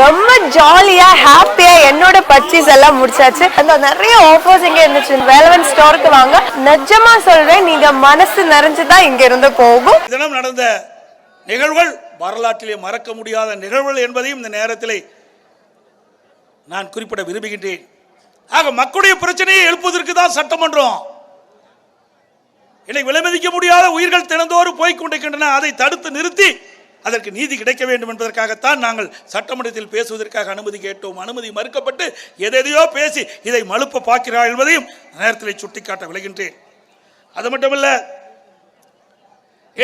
ரொம்ப ஜாலியா ஹாப்பியா என்னோட பர்ச்சேஸ் எல்லாம் முடிச்சாச்சு. அந்த நிறைய ஆஃபர்ஸ் இங்க இருந்துச்சு. வேலவன் ஸ்டோருக்கு வாங்க. நிஜமா சொல்றேன் நீங்க மனசு நிறைஞ்சுதான் இங்க இருந்து போகும். தினம் நடந்த நிகழ்வுகள் வரலாற்றிலே மறக்க முடியாத நிகழ்வுகள் என்பதையும் இந்த நேரத்திலே நான் குறிப்பிட விரும்புகின்றேன். ஆக மக்களுடைய பிரச்சனையை எழுப்புவதற்கு தான் சட்டமன்றம். என்னை விலைமதிக்க முடியாத உயிர்கள் தினந்தோறும் போய்கொண்டிருக்கின்றன அதை தடுத்து நிறுத்தி அதற்கு நீதி கிடைக்க வேண்டும் என்பதற்காகத்தான் நாங்கள் சட்டமன்றத்தில் பேசுவதற்காக அனுமதி கேட்டோம். அனுமதி மறுக்கப்பட்டு எதையோ பேசி இதை மழுப்ப பார்க்கிறார் என்பதையும் நேரத்தில் சுட்டிக்காட்ட விளைகின்றேன். அது மட்டுமல்ல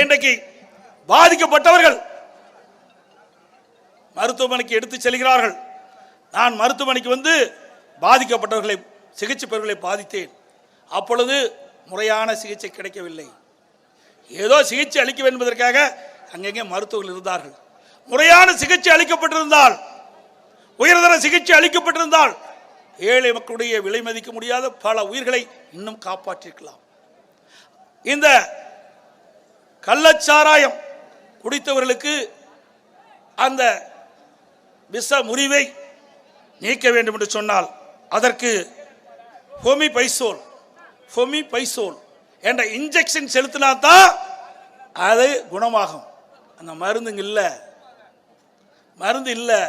இன்றைக்கு பாதிக்கப்பட்டவர்கள் மருத்துவமனைக்கு எடுத்துச் செல்கிறார்கள். நான் மருத்துவமனைக்கு வந்து பாதிக்கப்பட்டவர்களை சிகிச்சை பெறுவர்களை பாதித்தேன். அப்பொழுது முறையான சிகிச்சை கிடைக்கவில்லை. ஏதோ சிகிச்சை அளிக்க வேண்டும் என்பதற்காக அங்கங்கே மருத்துவர்கள் இருந்தார்கள். முறையான சிகிச்சை அளிக்கப்பட்டிருந்தால் உயர்தர சிகிச்சை அளிக்கப்பட்டிருந்தால் ஏழை மக்களுடைய விலை மதிக்க முடியாத பல உயிர்களை இன்னும் காப்பாற்றிருக்கலாம். இந்த கள்ளச்சாராயம் குடித்தவர்களுக்கு அந்த விஷ முறிவை நீக்க வேண்டும் என்று சொன்னால் அதற்கு ஹோமி பைசோல் ஃபொமி பைசோல் என்ற இன்ஜெக்ஷன் செலுத்தினா தான் அது குணமாகும். அந்த மருந்துங்க இல்லை. மருந்து இல்லை.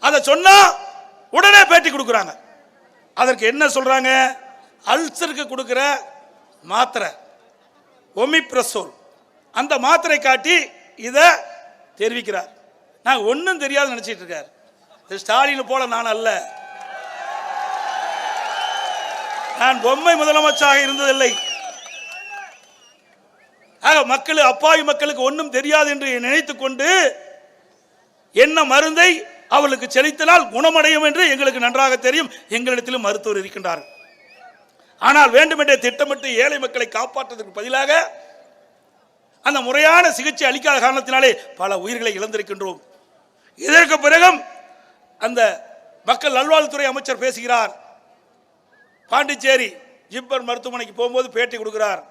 அதை சொன்னா உடனே பேட்டி கொடுக்குறாங்க. அதற்கு என்ன சொல்றாங்க? அல்சருக்கு கொடுக்குற மாத்திரை ஒமிப்ரசோல். அந்த மாத்திரை காட்டி இதை தெரிவிக்கிறார். நான் ஒன்றும் தெரியாது நினச்சிட்டு இருக்கார். ஸ்டாலின் போல நான் அல்ல. நான் பொம்மை முதலமைச்சராக இருந்ததில்லை. ஆக மக்கள் அப்பாவி மக்களுக்கு ஒன்றும் தெரியாது என்று நினைத்து கொண்டு என்ன மருந்தை அவளுக்கு செலுத்தினால் குணமடையும் என்று எங்களுக்கு நன்றாக தெரியும். எங்களிடத்திலும் மருத்துவர் இருக்கின்றார்கள். ஆனால் வேண்டுமென்றே திட்டமிட்டு ஏழை மக்களை காப்பாற்றுவதற்கு பதிலாக அந்த முறையான சிகிச்சை அளிக்காத காரணத்தினாலே பல உயிர்களை இழந்திருக்கின்றோம். இதற்கு பிறகும் அந்த மக்கள் நல்வாழ்வுத்துறை அமைச்சர் பேசுகிறார். பாண்டிச்சேரி ஜிப்மர் மருத்துவமனைக்கு போகும்போது பேட்டி கொடுக்கிறார்.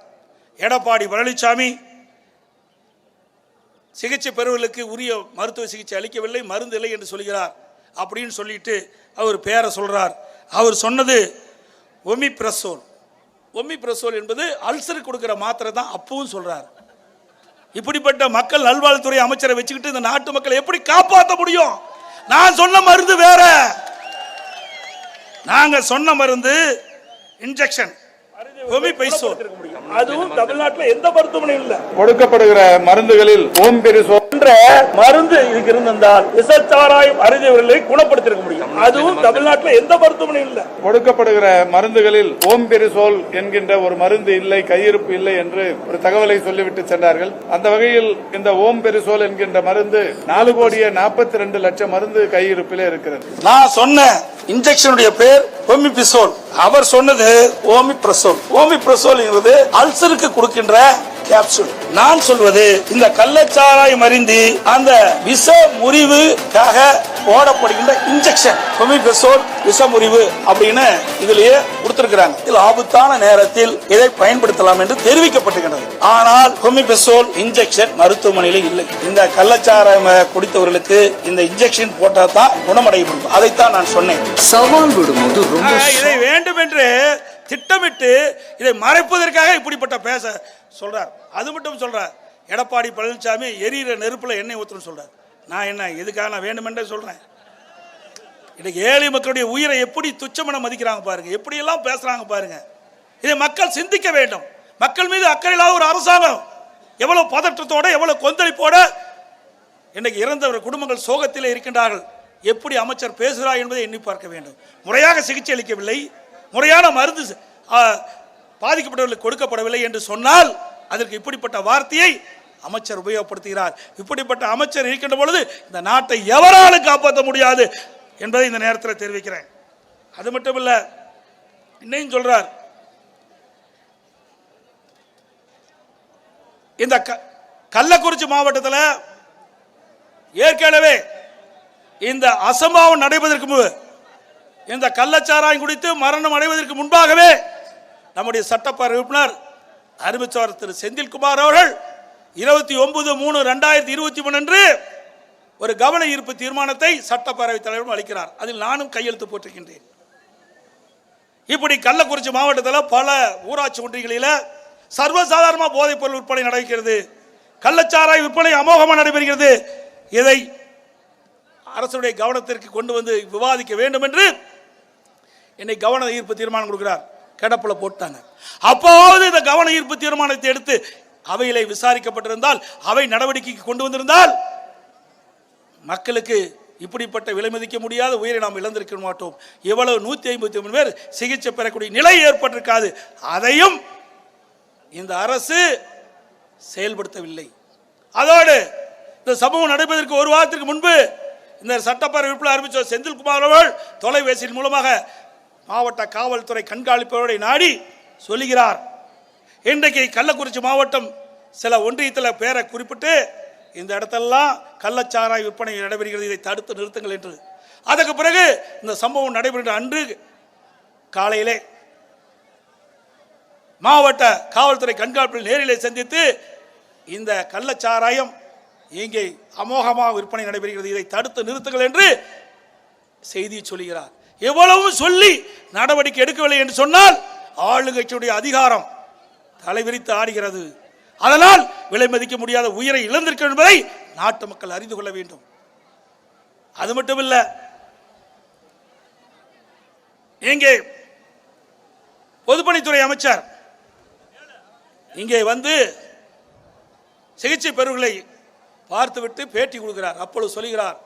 எடப்பாடி பழனிசாமி சிகிச்சை பெறுவர்களுக்கு உரிய மருத்துவ சிகிச்சை அளிக்கவில்லை மருந்து இல்லை என்று சொல்கிறார் அப்படின்னு சொல்லிட்டு அவர் பேரை சொல்றார். அவர் சொன்னது ஒமிப்ரசோல். ஒமிப்ரசோல் என்பது அல்சருக்கு கொடுக்கிற மாத்திரை தான் அப்பவும் சொல்றார். இப்படிப்பட்ட மக்கள் நல்வாழ்வுத்துறை அமைச்சரை வச்சுக்கிட்டு இந்த நாட்டு மக்களை எப்படி காப்பாற்ற முடியும்? நான் சொன்ன மருந்து வேற. நாங்க சொன்ன மருந்து இன்ஜெக்ஷன் ஒமிபைசோல். அதுவும் தமிழ்நாட்டில் எந்த மருத்துவமனையும் இல்லை. கொடுக்கப்படுகிற மருந்துகளில் ஓம் பெரிசோ என்ற மருந்து இதுக்கு இருந்திருந்தால் விசச்சாராயம் அருந்தவர்களை குணப்படுத்திருக்க முடியும். அதுவும் தமிழ்நாட்டில் எந்த மருத்துவமனையும் இல்லை. கொடுக்கப்படுகிற மருந்துகளில் ஓம் பெரிசோல் என்கின்ற ஒரு மருந்து இல்லை கையிருப்பு இல்லை என்று ஒரு தகவலை சொல்லிவிட்டு சென்றார்கள். அந்த வகையில் இந்த ஓம் பெரிசோல் என்கின்ற மருந்து நாலு கோடியே நாற்பத்தி ரெண்டு லட்சம் மருந்து கையிருப்பிலே இருக்கிறது. நான் சொன்ன இன்ஜெக்ஷனுடைய பேர் ஓமிபிசோல் அவர் சொன்னது ஓமிப்ரசோல். ஓமிப்ரசோல் என்பது அல்சருக்கு கொடுக்கின்ற கேப்சூல். நான் சொல்வது இந்த கள்ளச்சாராயம் அறிந்தி அந்த விஷ முறிவுக்காக போடப்படுகின்ற இன்ஜெக்ஷன் ஒமிபெசோல் விஷ முறிவு அப்படின்னு இதுலயே கொடுத்திருக்கிறாங்க. இதில் ஆபத்தான நேரத்தில் இதை பயன்படுத்தலாம் என்று தெரிவிக்கப்பட்டிருக்கிறது ஆனால் ஒமிபெசோல் இன்ஜெக்ஷன் மருத்துவமனையில் இல்லை. இந்த கள்ளச்சாராயம் குடித்தவர்களுக்கு இந்த இன்ஜெக்ஷன் போட்டா தான் குணமடைய முடியும் அதைத்தான் நான் சொன்னேன். சவால் விடும்போது இதை வேண்டும் என்று திட்டமிட்டு இதை மறைப்பதற்காக இப்படிப்பட்ட பேச சொல்கிறார் அது மட்டும் சொல்கிறார் எடப்பாடி பழனிசாமி எரியிற நெருப்பில் எண்ணெய் ஊற்றணும் சொல்கிறார் நான் என்ன எதுக்காக நான் வேண்டுமென்றே சொல்கிறேன் இன்னைக்கு ஏழை மக்களுடைய உயிரை எப்படி துச்சமென மதிக்கிறாங்க பாருங்கள் எப்படியெல்லாம் பேசுகிறாங்க பாருங்கள் இதை மக்கள் சிந்திக்க வேண்டும். மக்கள் மீது அக்கறையில்லாத ஒரு அரசாங்கம் எவ்வளோ பதற்றத்தோட எவ்வளோ கொந்தளிப்போட இன்றைக்கு இறந்தவர் குடும்பங்கள் சோகத்தில் இருக்கின்றார்கள். எப்படி அமைச்சர் பேசுகிறார் என்பதை எண்ணி பார்க்க வேண்டும். முறையாக சிகிச்சை அளிக்கவில்லை. முறையான மருந்து பாதிக்கப்பட்டவர்களுக்கு கொடுக்கப்படவில்லை என்று சொன்னால் அதற்கு இப்படிப்பட்ட வார்த்தையை அமைச்சர் உபயோகப்படுத்துகிறார். இப்படிப்பட்ட அமைச்சர் இருக்கின்ற பொழுது இந்த நாட்டை எவராலும் காப்பாற்ற முடியாது என்பதை இந்த நேரத்தில் தெரிவிக்கிறேன். அது மட்டும் இல்ல இன்னையும் சொல்றார் இந்த க- கள்ளக்குறிச்சி மாவட்டத்தில் ஏற்கனவே இந்த அசம்பாவம் நடைபெறுவதற்கு இந்த கள்ளச்சாராயம் குடித்து மரணம் அடைவதற்கு முன்பாகவே நம்முடைய சட்டப்பேரவை உறுப்பினர் அறிவிச்சவர் திரு செந்தில்குமார் அவர்கள் இருபத்தி ஒன்பது மூணு ரெண்டாயிரத்தி இருபத்தி மூணு அன்று ஒரு கவன ஈர்ப்பு தீர்மானத்தை சட்டப்பேரவைத் தலைவரும் அளிக்கிறார். அதில் நானும் கையெழுத்து போட்டிருக்கின்றேன். இப்படி கள்ளக்குறிச்சி மாவட்டத்தில் பல ஊராட்சி ஒன்றியங்களில் சர்வசாதாரணமாக போதைப் பொருள் விற்பனை நடக்கிறது. கள்ளச்சாராய விற்பனை அமோகமாக நடைபெறுகிறது. இதை அரசுடைய கவனத்திற்கு கொண்டு வந்து விவாதிக்க வேண்டும் என்று என்னை கவன ஈர்ப்பு தீர்மானம் கொடுக்கிறார். கிடப்பில் போட்டாங்க. அப்போது இந்த கவன ஈர்ப்பு தீர்மானத்தை எடுத்து அவையிலே விசாரிக்கப்பட்டிருந்தால் அவை நடவடிக்கைக்கு கொண்டு வந்திருந்தால் மக்களுக்கு இப்படிப்பட்ட விலை மதிக்க முடியாத உயிரை நாம் இழந்திருக்க மாட்டோம். எவ்வளவு நூத்தி ஐம்பத்தி மூணு பேர் சிகிச்சை பெறக்கூடிய நிலை ஏற்பட்டிருக்காது. அதையும் இந்த அரசு செயல்படுத்தவில்லை. அதோடு இந்த சம்பவம் நடைபெறுவதற்கு ஒரு வாரத்திற்கு முன்பு இந்த சட்டப்பேரவை உறுப்பினர் அறிவித்த செந்தில்குமார் அவர்கள் தொலைபேசியின் மூலமாக மாவட்ட காவல்துறை கண்காணிப்பவரை நாடி சொல்லுகிறார். இன்றைக்கு கள்ளக்குறிச்சி மாவட்டம் சில ஒன்றியத்தில் பேரை குறிப்பிட்டு இந்த இடத்தெல்லாம் கள்ளச்சாராய் விற்பனை நடைபெறுகிறது இதை தடுத்து நிறுத்துங்கள் என்று. அதற்கு பிறகு இந்த சம்பவம் நடைபெறுகிற அன்று காலையிலே மாவட்ட காவல்துறை கண்காணிப்பில் நேரிலே சந்தித்து இந்த கள்ளச்சாராயம் இங்கே அமோகமாக விற்பனை நடைபெறுகிறது இதை தடுத்து நிறுத்துங்கள் என்று செய்தி சொல்கிறார் எவ்வளவும் சொல்லி நடவடிக்கை எடுக்கவில்லை என்று சொன்னால் ஆளுங்கட்சியுடைய அதிகாரம் தலைவிரித்து ஆடுகிறது. அதனால் விலை மதிக்க முடியாத உயிரை இழந்திருக்க என்பதை நாட்டு மக்கள் அறிந்து கொள்ள வேண்டும். அது மட்டுமில்ல இங்கே பொதுப்பணித்துறை அமைச்சர் இங்கே வந்து சிகிச்சை பெறுகளை பார்த்துவிட்டு பேட்டி கொடுக்கிறார் அப்பொழுது சொல்கிறார்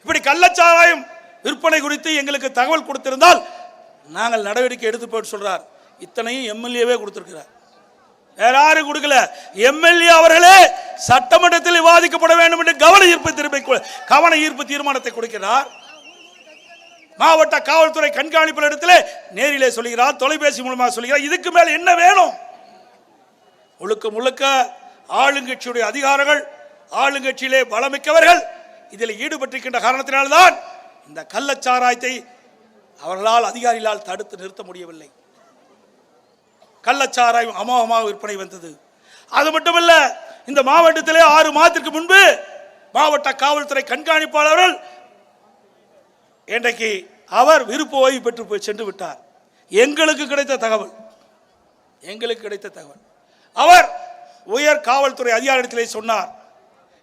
இப்படி கள்ளச்சாராயம் விற்பனை குறித்து எங்களுக்கு தகவல் கொடுத்திருந்தால் நாங்கள் நடவடிக்கை எடுத்து போய்ட்டு சொல்கிறார் இத்தனையும் எம்எல்ஏவே கொடுத்துருக்கிறார். வேற யாரும் கொடுக்கல. எம்எல்ஏ அவர்களே சட்டமன்றத்தில் விவாதிக்கப்பட வேண்டும் என்று கவன ஈர்ப்பு திருப்பி கவன ஈர்ப்பு தீர்மானத்தை கொடுக்கிறார். மாவட்ட காவல்துறை கண்காணிப்பு இடத்துல நேரிலே சொல்கிறார் தொலைபேசி மூலமாக சொல்கிறார். இதுக்கு மேல் என்ன வேணும்? முழுக்க முழுக்க ஆளுங்கட்சியுடைய அதிகாரங்கள் ஆளுங்கட்சியிலே பலமிக்கவர்கள் இதில் ஈடுபட்டிருக்கின்ற காரணத்தினால்தான் இந்த கள்ளச்சாராயத்தை அவர்களால் அதிகாரிகளால் தடுத்து நிறுத்த முடியவில்லை. கள்ளச்சாராயம் அமோகமாக விற்பனை வந்தது. அது மட்டுமல்ல இந்த மாவட்டத்திலே ஆறு மாதத்திற்கு முன்பு மாவட்ட காவல்துறை கண்காணிப்பாளர்கள் இன்றைக்கு அவர் விருப்ப ஓய்வு பெற்று போய் சென்று விட்டார். எங்களுக்கு கிடைத்த தகவல் எங்களுக்கு கிடைத்த தகவல். அவர் உயர் காவல்துறை அதிகாரத்திலே சொன்னார்.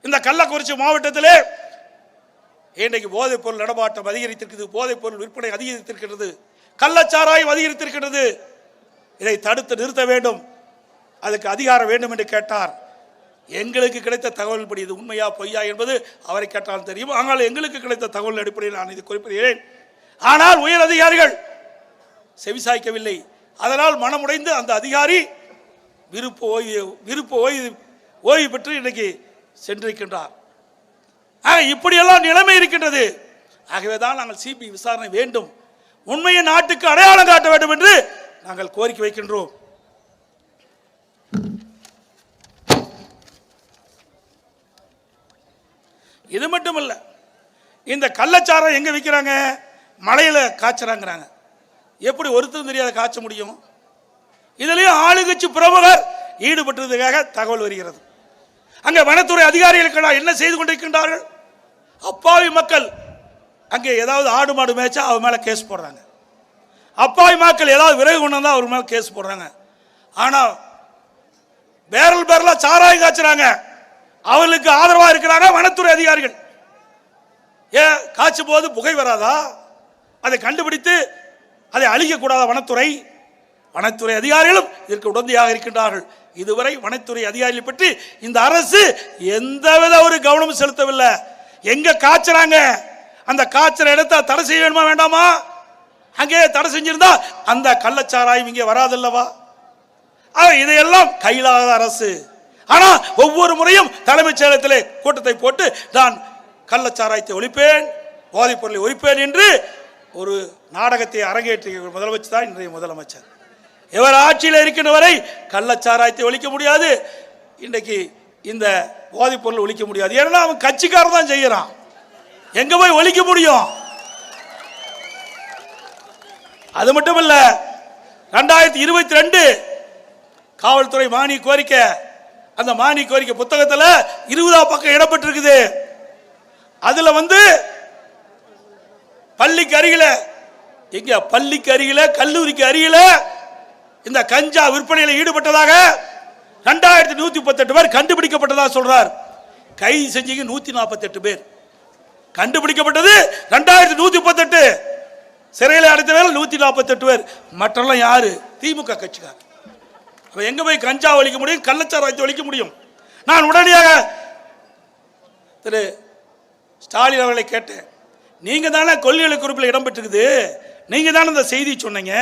இந்த கள்ளக்குறிச்சி மாவட்டத்திலே இன்றைக்கு போதைப் பொருள் நடமாட்டம் அதிகரித்திருக்கிறது போதைப் பொருள் விற்பனை அதிகரித்திருக்கிறது கள்ளச்சாராயம் அதிகரித்திருக்கிறது. இதை தடுத்து நிறுத்த வேண்டும். அதுக்கு அதிகாரம் வேண்டும் என்று கேட்டார். எங்களுக்கு கிடைத்த தகவல் படி இது உண்மையா பொய்யா என்பது அவரை கேட்டாலும் தெரியும். ஆனால் எங்களுக்கு கிடைத்த தகவல் அடிப்படையில் நான் இது குறிப்பிடுகிறேன். ஆனால் உயர் அதிகாரிகள் செவிசாய்க்கவில்லை அதனால் மனமுடைந்து அந்த அதிகாரி விருப்ப ஓய்வு விருப்ப ஓய்வு ஓய்வு பெற்று இன்றைக்கு சென்றிருக்கின்றார். ஆக இப்படியெல்லாம் நிலைமை இருக்கின்றது. ஆகவே தான் நாங்கள் சிபி விசாரணை வேண்டும். உண்மையை நாட்டுக்கு அடையாளம் காட்ட வேண்டும் என்று நாங்கள் கோரிக்கை வைக்கின்றோம். இது மட்டுமல்ல இந்த கள்ளச்சாரம் எங்க விற்கிறாங்க மலையில காய்ச்சறாங்கிறாங்க. எப்படி ஒருத்தரும் தெரியாத காய்ச்ச முடியும்? இதுலயும் ஆளுங்கட்சி பிரமுகர் ஈடுபட்டதுக்காக தகவல் வருகிறது. அங்கே வனத்துறை அதிகாரிகளுக்கு என்ன செய்து கொண்டிருக்கின்றார்கள்? அப்பாவி மக்கள். அங்கே ஏதாவது ஆடு மாடு மேய்ச்சா அவர் மேலே கேஸ் போடுறாங்க. அப்பாவி மக்கள் ஏதாவது விறகு கொண்டு வந்தா அவர் மேலே கேஸ் போடுறாங்க. ஆனால் பேரல் பேரலாக சாராயம் காய்ச்சுறாங்க. அவர்களுக்கு ஆதரவாக இருக்கிறாங்க வனத்துறை அதிகாரிகள். ஏன் காய்ச்சும் போது புகை வராதா? அதை கண்டுபிடித்து அதை அழிக்கக்கூடாத வனத்துறை? வனத்துறை அதிகாரிகளும் இதற்கு உடந்தையாக இருக்கின்றார்கள். இதுவரை வனத்துறை அதிகாரிகளை பற்றி இந்த அரசு எந்தவித ஒரு கவனமும் செலுத்தவில்லை. எங்க காய்ச்சறாங்க? அந்த காய்ச்சற இடத்த தடை செய்ய வேணுமா வேண்டாமா? அங்கே தடை செஞ்சிருந்தா அந்த கள்ளச்சாராயம் இங்கே வராதல்லவா? இதையெல்லாம் கையிலாத அரசு. ஆனா ஒவ்வொரு முறையும் தலைமைச் செயலகத்திலே கூட்டத்தை போட்டு நான் கள்ளச்சாராயத்தை ஒழிப்பேன் போதைப் பொருளை ஒழிப்பேன் என்று ஒரு நாடகத்தை அரங்கேற்றிய முதலமைச்சர் தான் இன்றைய முதலமைச்சர். இவர் ஆட்சியில் இருக்கின்ற வரை கள்ளச்சாராயத்தை ஒழிக்க முடியாது. இன்றைக்கு இந்த போதைப் பொருள் ஒழிக்க முடியாது. ஏன்னா அவன் கட்சிக்காரன் தான் செய்கிறான். எங்க போய் ஒழிக்க முடியும்? அது மட்டும் இல்ல ரெண்டாயிரத்தி இருபத்தி ரெண்டு காவல்துறை மானிய கோரிக்கை அந்த மானிய கோரிக்கை புத்தகத்தில் இருபதாம் பக்கம் இடப்பட்டிருக்குது அதுல வந்து பள்ளிக்கு அருகில எங்க பள்ளிக்கு அருகில கல்லூரிக்கு அருகில இந்த கஞ்சா விற்பனையில் ஈடுபட்டதாக ரெண்டாயிரத்தி நூத்தி முப்பத்தெட்டு பேர் கண்டுபிடிக்கப்பட்டதா சொல்றார். கைது செஞ்சீங்க நூத்தி நாற்பத்தெட்டு பேர். கண்டுபிடிக்கப்பட்டது ரெண்டாயிரத்தி நூத்தி முப்பத்தெட்டு. சிறையில் அடைத்தவர்கள் நூத்தி நாற்பத்தெட்டு பேர். மற்றெல்லாம் யாரு? திமுக கட்சிக்கார் அப்ப எங்க போய் கஞ்சா ஒழிக்க முடியும்? கள்ளச்சாராயத்தை ஒழிக்க முடியும்? நான் உடனடியாக திரு ஸ்டாலின் அவர்களை கேட்டேன். நீங்க தானே கொள்கைகளை குறிப்பில் இடம்பெற்றிருக்குது. நீங்க தானே இந்த செய்தி சொன்னீங்க?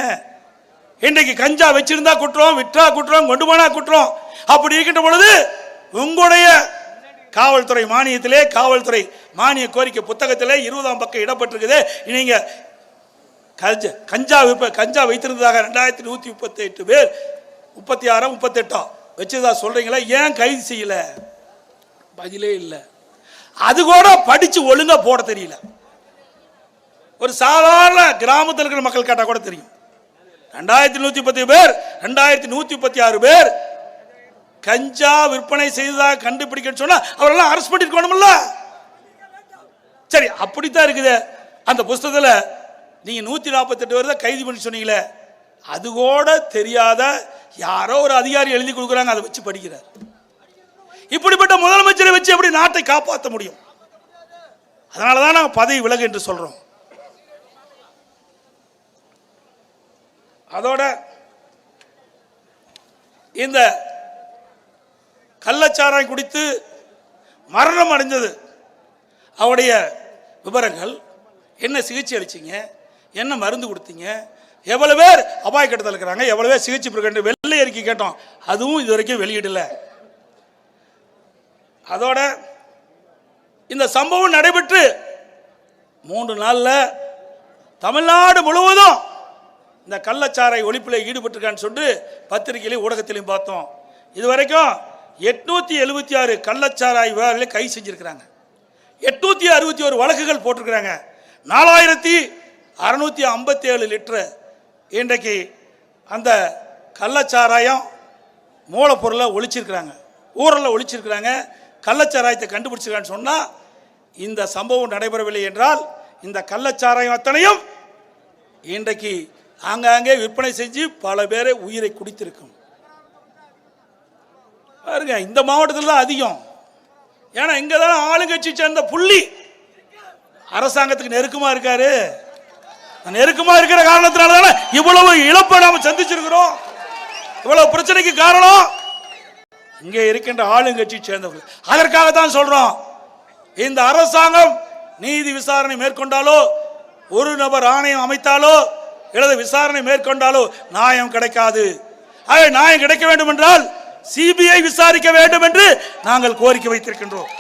இன்றைக்கு கஞ்சா வச்சிருந்தா குற்றம் விற்றா குற்றம் கொண்டு போனா குற்றம் அப்படி இருக்கின்ற பொழுது உங்களுடைய காவல்துறை மானியத்திலே காவல்துறை மானிய கோரிக்கை புத்தகத்திலே இருபதாம் பக்கம் இடப்பட்டிருக்குது. நீங்க கஞ்சா கஞ்சா விற்ப கஞ்சா வைத்திருந்ததாக ரெண்டாயிரத்தி நூத்தி முப்பத்தி எட்டு பேர் முப்பத்தி ஆறா முப்பத்தெட்டா வச்சதா சொல்றீங்களா? ஏன் கைது செய்யல? பதிலே இல்லை. அது கூட படிச்சு ஒழுங்கா போட தெரியல. ஒரு சாதாரண கிராமத்தில் இருக்கிற மக்கள் கேட்டால் கூட தெரியும். ரெண்டாயிரத்தி நூத்தி பத்து பேர் ரெண்டாயிரத்தி நூத்தி முப்பத்தி ஆறு பேர் கஞ்சா விற்பனை செய்ததாக கண்டுபிடிக்க சொன்னா அவரெல்லாம் அரெஸ்ட் பண்ணிருக்கணும்ல சரி அப்படித்தான் இருக்குது. அந்த புஸ்தகத்தில் நீங்க நூத்தி நாற்பத்தெட்டு பேர் தான் கைது பண்ணி சொன்னீங்களே அது கூட தெரியாத யாரோ ஒரு அதிகாரி எழுதி கொடுக்குறாங்க அதை வச்சு படிக்கிறார். இப்படிப்பட்ட முதலமைச்சரை வச்சு எப்படி நாட்டை காப்பாற்ற முடியும்? அதனால தான் நாங்கள் பதவி விலகு என்று சொல்கிறோம் அதோட இந்த கள்ளச்சாராயம் குடித்து மரணம் அடைஞ்சது. அவருடைய விவரங்கள் என்ன சிகிச்சை அளிச்சீங்க என்ன மருந்து கொடுத்தீங்க எவ்வளோ பேர் அபாய கட்டத்தில் இருக்கிறாங்க எவ்வளோ பேர் சிகிச்சை பெறுகின்ற வெள்ளை அறிக்கை கேட்டோம். அதுவும் இது வரைக்கும் வெளியிடல. அதோட இந்த சம்பவம் நடைபெற்று மூன்று நாளில் தமிழ்நாடு முழுவதும் இந்த கள்ளச்சாரை ஒழிப்பில் ஈடுபட்டிருக்கான்னு சொல்லிட்டு பத்திரிகையிலையும் ஊடகத்திலையும் பார்த்தோம். இது வரைக்கும் எழுபத்தி ஆறு கள்ளச்சாராய் விவகாரங்களை கை செஞ்சுருக்கிறாங்க. எட்நூற்றி அறுபத்தி ஒரு வழக்குகள் போட்டிருக்கிறாங்க. நாலாயிரத்தி அறநூற்றி ஐம்பத்தி ஏழு லிட்டரு இன்றைக்கு அந்த கள்ளச்சாராயம் மூலப்பொருளை ஒழிச்சிருக்கிறாங்க. ஊரில் ஒழிச்சிருக்கிறாங்க. கள்ளச்சாராயத்தை கண்டுபிடிச்சிருக்கான்னு சொன்னால் இந்த சம்பவம் நடைபெறவில்லை என்றால் இந்த கள்ளச்சாராயம் அத்தனையும் இன்றைக்கு ஆங்காங்கே விற்பனை செஞ்சு பல பேரை உயிரை குடித்திருக்கும். பாருங்க இந்த மாவட்டத்தில் தான் அதிகம். ஏன்னா இங்கே தான் ஆளுங்கட்சி சேர்ந்த புள்ளி. அரசாங்கத்துக்கு நெருக்கமாக இருக்காரு. நெருக்கமாக இருக்கிற காரணத்தினால தானே இவ்வளவு இழப்பை நாம் சந்திச்சிருக்கிறோம். இவ்வளவு பிரச்சனைக்கு காரணம் இங்கே இருக்கின்ற ஆளுங்கட்சி சேர்ந்தவர்கள். அதற்காக தான் சொல்கிறோம் இந்த அரசாங்கம் நீதி விசாரணை மேற்கொண்டாலோ ஒரு நபர் ஆணையம் அமைத்தாலோ எனது விசாரணை மேற்கொண்டாலோ நியாயம் கிடைக்காது. ஆக நியாயம் கிடைக்க வேண்டும் என்றால் சிபிஐ விசாரிக்க வேண்டும் என்று நாங்கள் கோரிக்கை வைத்திருக்கின்றோம்.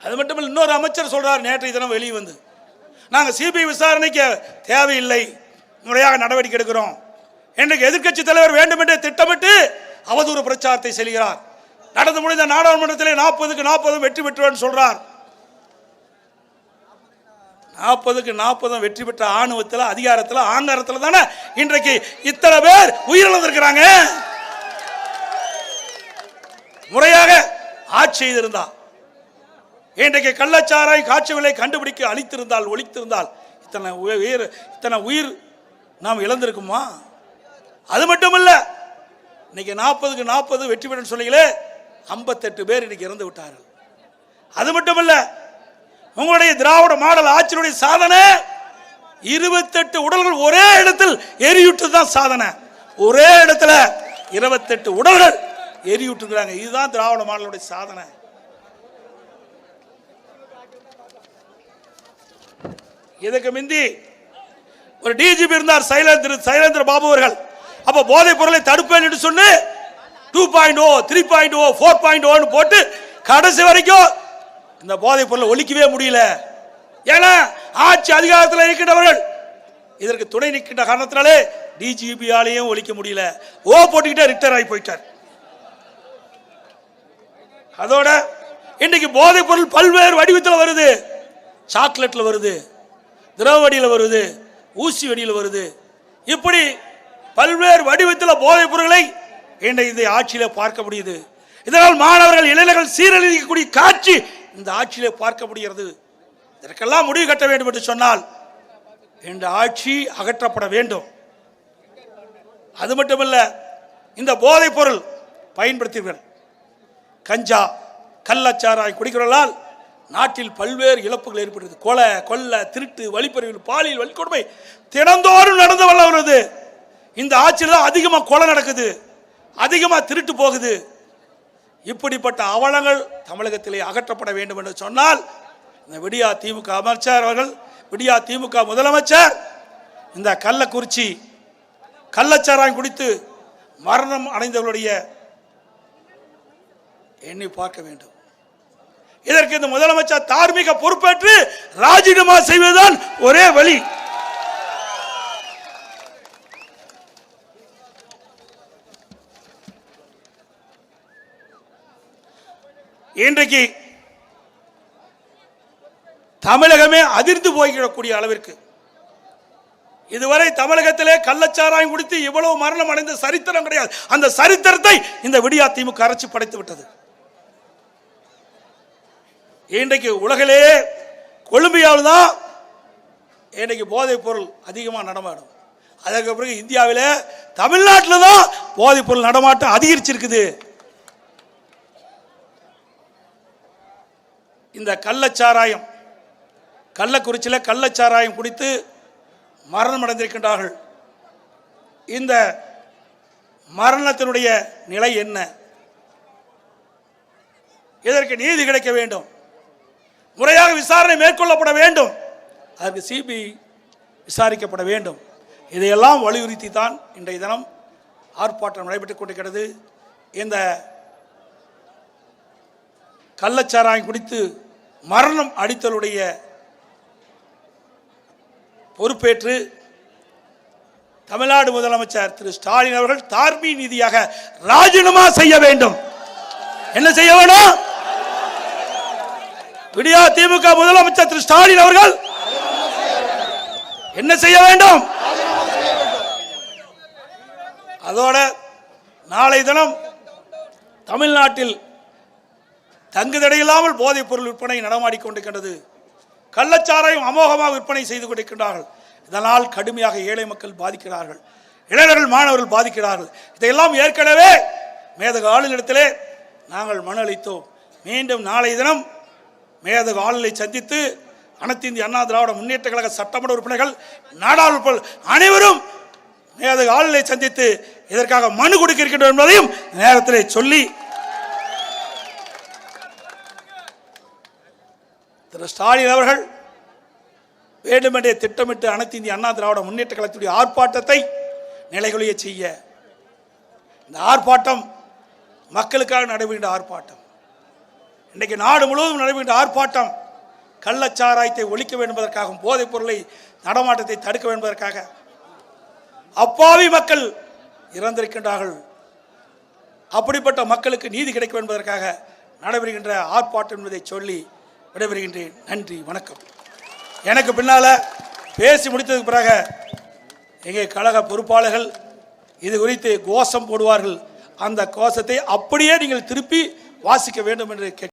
அது மட்டும் இன்னொரு அமைச்சர் சொல்றார் நேற்றைய தினம் வெளியே வந்து நாங்கள் சிபிஐ விசாரணைக்கு தேவையில்லை முறையாக நடவடிக்கை எடுக்கிறோம். இன்றைக்கு எதிர்க்கட்சி தலைவர் வேண்டும் என்று திட்டமிட்டு அவதூறு பிரச்சாரத்தை செல்கிறார். நடந்து முடிந்த நாடாளுமன்றத்தில் நாற்பதுக்கு நாற்பதும் வெற்றி பெற்றுவேன் சொல்றார். நாற்பதுக்கு நாற்பதும் வெற்றி பெற்ற ஆணவத்தில் அதிகாரத்தில் ஆங்காரத்தில் தானே இன்றைக்கு இத்தனை பேர் உயிரிழந்திருக்கிறாங்க. முறையாக ஆட்சி செய்திருந்தா. இன்றைக்கு கள்ளச்சாராய் காட்சிகளை கண்டுபிடிக்க அழித்திருந்தால் ஒழித்திருந்தால் இத்தனை உயிர் இத்தனை உயிர் நாம் இழந்திருக்குமா? அது மட்டுமல்ல இன்னைக்கு நாற்பதுக்கு நாற்பது வெற்றி பெறும் சொன்னீங்களே ஐம்பத்தெட்டு பேர் இன்னைக்கு இறந்து விட்டார்கள். அது மட்டுமல்ல உங்களுடைய திராவிட மாடல் ஆட்சியினுடைய சாதனை இருபத்தெட்டு உடல்கள் ஒரே இடத்தில் எரியுற்று தான் சாதனை. ஒரே இடத்துல இருபத்தெட்டு உடல்கள் எரியுற்றுக்கிறாங்க இதுதான் திராவிட மாடலுடைய சாதனை. இதுக்கு மிந்தி ஒரு டிஜிபி இருந்தார் சைலேந்திர சைலேந்திர பாபு அவர்கள். அப்ப போதைப் பொருளை தடுப்பேன் என்று சொன்னு two point O three point O four point ஓன்னு போட்டு கடைசி வரைக்கும் இந்த போதைப் பொருளை ஒழிக்கவே முடியல. ஏன்னா ஆட்சி அதிகாரத்தில் இருக்கின்றவர்கள் இதற்கு துணை நிற்கின்ற காரணத்தினாலே டிஜிபியாலையும் ஒழிக்க முடியல. ஓ போட்டுக்கிட்டே ரிட்டர் ஆகி போயிட்டார். அதோட இன்னைக்கு போதைப் பொருள் பல்வேறு வடிவத்தில் வருது. சாக்லேட்டில் வருது திரவ வடியில் வருது ஊசி வடியில் வருது. இப்படி பல்வேறு வடிவத்தில் போதைப் பொருட்களை இன்றைக்கு இந்த ஆட்சியில் பார்க்க முடியுது. இதனால் மாணவர்கள் இளைஞர்கள் சீரழிக்கக்கூடிய காட்சி இந்த ஆட்சியிலே பார்க்க முடிகிறது. இதற்கெல்லாம் முடிவு கட்ட வேண்டும் என்று சொன்னால் இந்த ஆட்சி அகற்றப்பட வேண்டும். அது மட்டுமல்ல இந்த போதைப் பொருள் பயன்படுத்தியவர்கள் கஞ்சா கள்ளச்சாராய் குடிக்கிறவர்களால் நாட்டில் பல்வேறு இழப்புகள் ஏற்படுகிறது. கொலை கொல்ல திருட்டு வழிப்பறிவு பாலியல் வழிக்கொடுமை தினந்தோறும் நடந்து வருது இந்த ஆட்சியில் தான் அதிகமாக கொலை நடக்குது. அதிகமாக திருட்டு போகுது. இப்படிப்பட்ட அவலங்கள் தமிழகத்திலே அகற்றப்பட வேண்டும் என்று சொன்னால் இந்த விடியா திமுக அமைச்சர் அவர்கள் விடியா திமுக முதலமைச்சர் இந்த கள்ளக்குறிச்சி கள்ளச்சாராயம் குடித்து மரணம் அடைந்தவர்களுடைய எண்ணி பார்க்க வேண்டும். இதற்கு இந்த முதலமைச்சர் தார்மீக பொறுப்பேற்று ராஜினாமா செய்வதுதான் ஒரே வழி. இன்றைக்கு தமிழகமே அதிர்ந்து போய்கிடக்கூடிய அளவிற்கு இதுவரை தமிழகத்திலே கள்ளச்சாராயம் குடித்து இவ்வளவு மரணம் அடைந்த சரித்திரம் கிடையாது. அந்த சரித்திரத்தை இந்த விடியா திமுக அரசு படைத்து விட்டது. இன்றைக்கு உலகிலே கொலம்பியாவில் தான் இன்றைக்கு போதைப் பொருள் அதிகமாக நடமாடும். அதற்கு பிறகு இந்தியாவில் தமிழ்நாட்டில் தான் போதைப் பொருள் நடமாட்டம் அதிகரிச்சிருக்குது. இந்த கள்ளச்சாராயம் கள்ளக்குறிச்சியில் கள்ளச்சாராயம் குடித்து மரணம் அடைந்திருக்கின்றார்கள் இந்த மரணத்தினுடைய நிலை என்ன? இதற்கு நீதி கிடைக்க வேண்டும்? முறையாக விசாரணை மேற்கொள்ளப்பட வேண்டும். அதற்கு சிபிஐ விசாரிக்கப்பட வேண்டும். இதையெல்லாம் வலியுறுத்தி தான் இன்றைய தினம் ஆர்ப்பாட்டம் நடைபெற்றுக் கொண்டிருக்கிறது. இந்த கள்ளச்சாராயம் குடித்து மரணம் அடித்தலுடைய பொறுப்பேற்று தமிழ்நாடு முதலமைச்சர் திரு ஸ்டாலின் அவர்கள் தார்மீ நிதியாக ராஜினாமா செய்ய வேண்டும். என்ன செய்ய வேணும்? விடியா திமுக முதலமைச்சர் திரு ஸ்டாலின் அவர்கள் என்ன செய்ய வேண்டும்? அதோட நாளை தினம் தமிழ்நாட்டில் தங்கு தடையில்லாமல் போதைப் பொருள் விற்பனை நடமாடிக்கொண்டிருக்கின்றது கள்ளச்சாராயம் அமோகமாக விற்பனை செய்து கொண்டிருக்கின்றார்கள். இதனால் கடுமையாக ஏழை மக்கள் பாதிக்கிறார்கள். இளைஞர்கள் மாணவர்கள் பாதிக்கிறார்கள். இதையெல்லாம் ஏற்கனவே மேதக ஆளுநரிடத்திலே நாங்கள் மனு அளித்தோம். மீண்டும் நாளை தினம் மேதக ஆளுநரை சந்தித்து அனைத்து இந்திய அண்ணா திராவிட முன்னேற்ற கழக சட்டமன்ற உறுப்பினர்கள் நாடாளுமன்ற அனைவரும் மேதக ஆளுநரை சந்தித்து இதற்காக மனு கொடுக்க இருக்கின்றோம் என்பதையும் நேரத்திலே சொல்லி திரு ஸ்டாலின் அவர்கள் வேண்டுமென்றே திட்டமிட்டு அனைத்து இந்திய அண்ணா திராவிட முன்னேற்ற கழகத்துடைய ஆர்ப்பாட்டத்தை நிலைகுலைய செய்ய. இந்த ஆர்ப்பாட்டம் மக்களுக்காக நடைபெறுகின்ற ஆர்ப்பாட்டம். இன்றைக்கு நாடு முழுவதும் நடைபெறுகின்ற ஆர்ப்பாட்டம் கள்ளச்சாராயத்தை ஒழிக்க வேண்டும் போதைப் பொருளை நடமாட்டத்தை தடுக்க வேண்டுவதற்காக அப்பாவி மக்கள் இறந்திருக்கின்றார்கள். அப்படிப்பட்ட மக்களுக்கு நீதி கிடைக்கும் என்பதற்காக நடைபெறுகின்ற ஆர்ப்பாட்டம் என்பதை சொல்லி விடைபெறுகின்றேன். நன்றி வணக்கம். எனக்கு பின்னால் பேசி முடித்ததுக்கு பிறகு எங்கள் கழக பொறுப்பாளர்கள் இது குறித்து கோஷம் போடுவார்கள். அந்த கோஷத்தை அப்படியே நீங்கள் திருப்பி வாசிக்க வேண்டும் என்று கேட்க